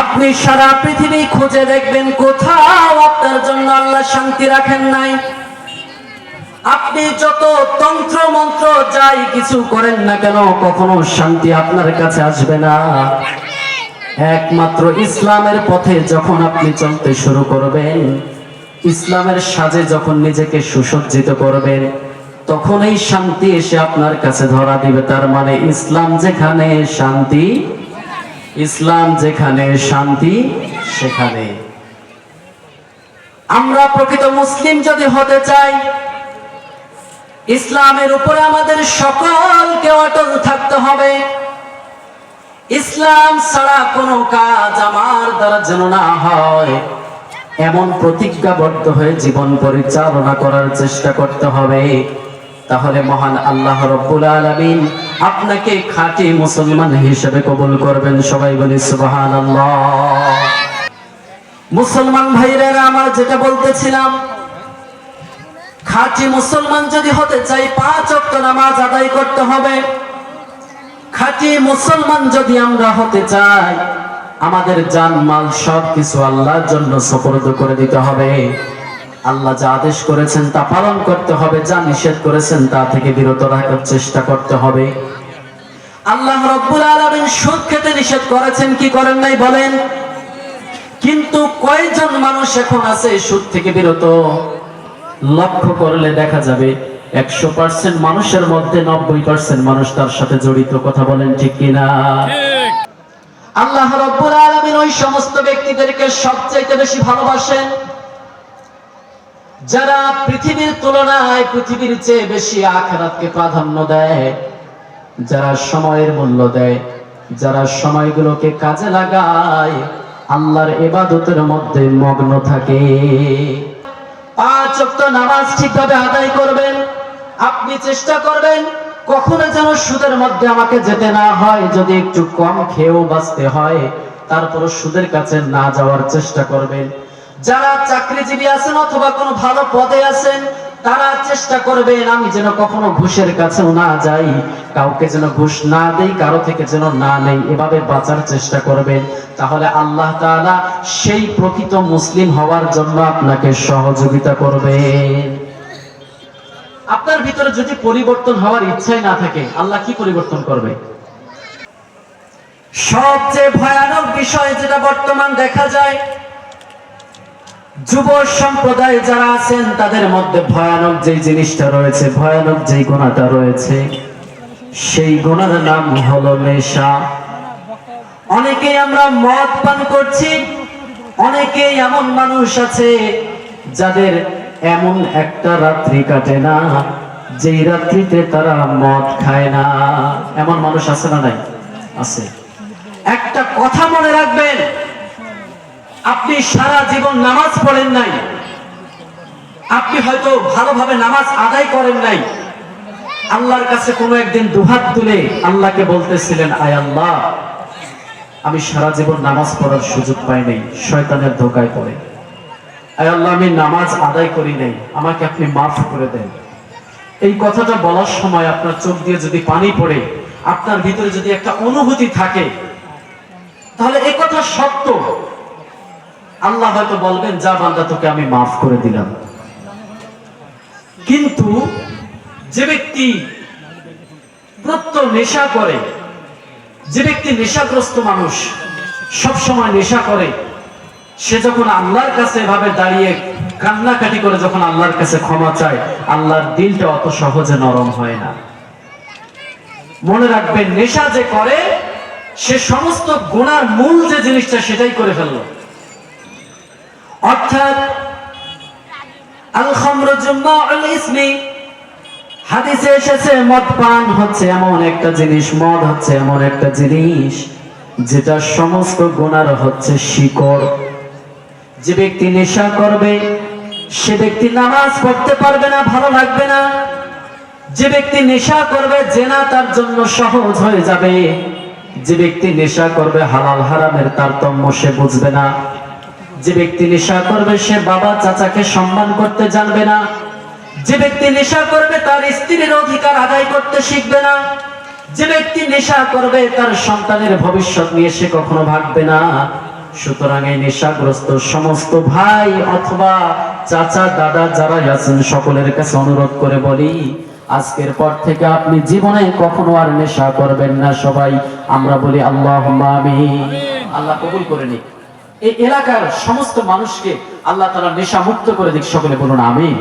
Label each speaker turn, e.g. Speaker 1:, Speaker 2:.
Speaker 1: আপনি সারা পৃথিবী খুঁজে দেখবেন কোথাও আপনার জন্য আল্লাহ শান্তি রাখেন নাই। আপনি যত তন্ত্র মন্ত্র যাই কিছু করেন না কেন, কখনো শান্তি আপনার কাছে আসবে না। একমাত্র ইসলামের পথে যখন আপনি চলতে শুরু করবেন, ইসলামের সাজে যখন নিজেকে সুসজ্জিত করবেন তখন এই শান্তি এসে আপনার কাছে ধরা দিবে। তার মানে ইসলাম যেখানে শান্তি ইসলাম যেখানে শান্তি, সেখানে। আমরা প্রকৃত মুসলিম যদি হতে চাই, ইসলামের উপরে আমাদের সকলকে অটল থাকতে হবে। ইসলাম ছাড়া কোনো কাজ আমার দ্বারা যেন না হয়, এমন প্রতিজ্ঞাবদ্ধ হয়ে জীবন পরিচালনা করার চেষ্টা করতে হবে। তাহলে মহান আল্লাহ রব্বুল আলামিন আপনাকে খাঁটি মুসলমান হিসেবে কবুল করবেন। সবাই বলি, সুবহানাল্লাহ। মুসলমান ভাইরা আমার যেটা বলতেছিলাম, খাঁটি মুসলমান যদি হতে চাই, পাঁচ অক্ট নামাজ আদায় করতে হবে। খাঁটি মুসলমান যদি আমরা হতে চাই, আমাদের জান মাল সব কিছু আল্লাহর জন্য সপর্দ করে দিতে হবে। আল্লাহ যা আদেশ করেছেন তা পালন করতে হবে যা নিষেধ করেছেন তা থেকে বিরত রাখার চেষ্টা করতে হবে। আল্লাহ রব্বুল আলামিন সুদ খেতে নিষেধ করেছেন কি করেন নাই বলেন? কিন্তু কয়জন মানুষ এখন আছে সুদ থেকে বিরত? লক্ষ্য করলে দেখা যাবে একশো পার্সেন্ট মানুষের মধ্যে নব্বই পার্সেন্ট মানুষ তার সাথে জড়িত কথা বলেন ঠিক কিনা? আল্লাহ রব্বুল আলামিন ওই সমস্ত ব্যক্তিদেরকে সবচাইতে বেশি ভালোবাসেন। যারা পৃথিবীর তুলনায় পৃথিবীর চেয়ে বেশি আখেরাতকে প্রাধান্য দেয়, যারা সময়ের মূল্য দেয়, যারা সময়গুলোকে কাজে লাগায়, আল্লাহর ইবাদতের মধ্যে মগ্ন থাকে। পাঁচ ওয়াক্ত নামাজ ঠিকভাবে আদায় করবেন, আপনি চেষ্টা করবেন কখনো যেন সুদের মধ্যে আমাকে যেতে না হয়, যদি একটু কম খেয়েও বাঁচতে হয় তারপর সুদের কাছে না যাওয়ার চেষ্টা করবেন। যারা চাকরিজীবী আছেন অথবা কোনো ভালো পদে আছেন, তারা চেষ্টা করবেন, আমি যেন কখনো ঘুষের কাছেও না যাই, কাউকে যেন ঘুষ না দেই, কারও থেকে যেন না নেই, এভাবে বাঁচার চেষ্টা করবেন। তাহলে আল্লাহ তাআলা সেই প্রকৃত মুসলিম হওয়ার জন্য আপনাকে সহযোগিতা করবেন আপনার ভিতরে যদি পরিবর্তন হওয়ার ইচ্ছাই না থাকে, আল্লাহ কি পরিবর্তন করবে? সবচেয়ে ভয়ানক বিষয় যেটা বর্তমান দেখা যায় যুব সম্প্রদায় যারা আছেন, তাদের মধ্যে ভয়ানক যে জিনিসটা রয়েছে, ভয়ানক যে গুণাটা রয়েছে, সেই গুণার নাম হলো নেশা। অনেকেই আমরা মদ পান করছি, অনেকেই এমন মানুষ আছে যাদের এমন একটা রাত্রি কাটে না, যেই রাত্রিতে তারা মদ খায় না। এমন মানুষ আছে না নাই? আছে। একটা কথা মনে রাখবেন আপনি সারা জীবন নামাজ পড়েন নাই। আপনি হয়তো ভালোভাবে নামাজ আদায় করেন নাই। আল্লাহর কাছে কোনো একদিন দুহাত তুলে আল্লাহকে বলতেছিলেন, আয় আল্লাহ, আমি সারা জীবন নামাজ পড়ার সুযোগ পাই নাই, শয়তানের ধোকায় পড়ে। আয় আল্লাহ, আমি নামাজ আদায় করি নাই, আমাকে আপনি মাফ করে দেন। এই কথাটা বলার সময় আপনার চোখ দিয়ে যদি পানি পড়ে, আপনার ভিতরে যদি একটা অনুভূতি থাকে, তাহলে এই কথা সত্য। আল্লাহ হয়তো বলবেন, যা বান্দা, তোকে আমি মাফ করে দিলাম। কিন্তু যে ব্যক্তি প্রত্যহ নেশা করে, যে ব্যক্তি নেশাগ্রস্ত মানুষ সব সময় নেশা করে, সে যখন আল্লাহর কাছে এভাবে দাঁড়িয়ে কান্নাকাটি করে, যখন আল্লাহর কাছে ক্ষমা চায়, আল্লাহর দিলটা অত সহজে নরম হয় না। মনে রাখবেন, নেশা যে করে, সে সমস্ত গুণার মূল যে জিনিসটা, সেটাই করে ফেলল। সে ব্যক্তি নামাজ পড়তে পারবে না, ভালো লাগবে না। যে ব্যক্তি নেশা করবে, জেনা তার জন্য সহজ হয়ে যাবে। যে ব্যক্তি নেশা করবে, হালাল হারামের তারতম্য সে বুঝবে না। যে ব্যক্তি নেশা করবে, সে বাবা চাচাকে সম্মান করতে জানবে না। যে ব্যক্তি নেশা করবে, তার স্ত্রীর অধিকার আদায় করতে শিখবে না। যে ব্যক্তি নেশা করবে, তার সন্তানের ভবিষ্যৎ নিয়ে সে কখনো ভাববে না। সুতরাং এই নেশাগ্রস্ত সমস্ত ভাই অথবা চাচা, দাদা যারা আছেন, সকলের কাছে অনুরোধ করে বলি, আজকের পর থেকে আপনি জীবনে কখনো আর নেশা করবেন না সবাই। আমরা বলি আল্লাহ আল্লাহ কবুল করে নিক। এই এলাকার সমস্ত মানুষকে আল্লাহ তারা নেশা মুক্ত করে দিক সকলে বলুন আমিন।